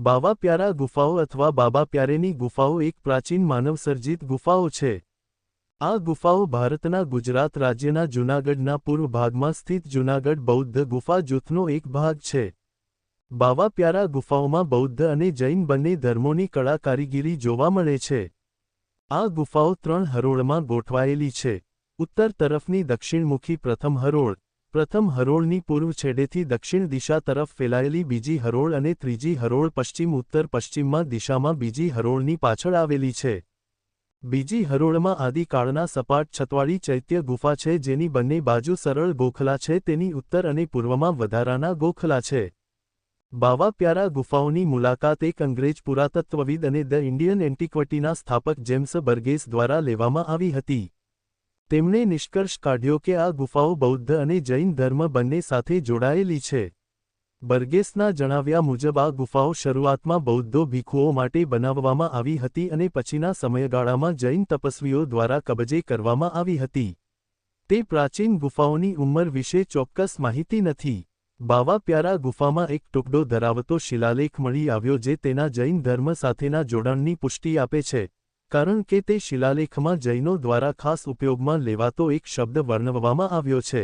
બાવા પ્યારા ગુફાઓ અથવા બાબા પ્યારેની ગુફાઓ એક પ્રાચીન માનવસર્જિત ગુફાઓ છે. આ ગુફાઓ ભારતના ગુજરાત રાજ્યના જૂનાગઢના પૂર્વ ભાગમાં સ્થિત જૂનાગઢ બૌદ્ધ ગુફા જૂથનો એક ભાગ છે. બાવા પ્યારા ગુફાઓમાં બૌદ્ધ અને જૈન બંને ધર્મોની કળા કારીગીરી જોવા મળે છે. આ ગુફાઓ ત્રણ હરોળમાં ગોઠવાયેલી છે. ઉત્તર તરફની દક્ષિણમુખી પ્રથમ હરોળ પ્રથમ હરોળની પૂર્વ છેડેથી દક્ષિણ દિશા તરફ ફેલાયેલી બીજી હરોળ અને ત્રીજી હરોળ પશ્ચિમ ઉત્તર પશ્ચિમમાં દિશામાં બીજી હરોળની પાછળ આવેલી છે. બીજી હરોળમાં આદિકાળના સપાટ છતવાળી ચૈત્ય ગુફા છે જેની બંને બાજુ સરળ ગોખલા છે તેની ઉત્તર અને પૂર્વમાં વધારાના ગોખલા છે. બાવા પ્યારા ગુફાઓની મુલાકાત એક અંગ્રેજ પુરાતત્વવિદ અને ધ ઇન્ડિયન એન્ટિક્વટીના સ્થાપક જેમ્સ બર્ગેસ દ્વારા લેવામાં આવી હતી. તેમણે નિષ્કર્ષ કાઢ્યો કે આ ગુફાઓ બૌદ્ધ અને જૈન ધર્મ બંને સાથે જોડાયેલી છે. બર્ગેસના જણાવ્યા મુજબ આ ગુફાઓ શરૂઆતમાં બૌદ્ધો ભીખુઓ માટે બનાવવામાં આવી હતી અને પછીના સમયગાળામાં જૈન તપસ્વીઓ દ્વારા કબજે કરવામાં આવી હતી. તે પ્રાચીન ગુફાઓની ઉંમર વિશે ચોક્કસ માહિતી નથી. બાવા પ્યારા ગુફામાં એક ટુકડો ધરાવતો શિલાલેખ મળી આવ્યો જે તેના જૈન ધર્મ સાથેના જોડાણની પુષ્ટિ આપે છે. કારણ કે તે શિલાલેખમાં જૈનો દ્વારા ખાસ ઉપયોગમાં લેવાતો એક શબ્દ વર્ણવવામાં આવ્યો છે.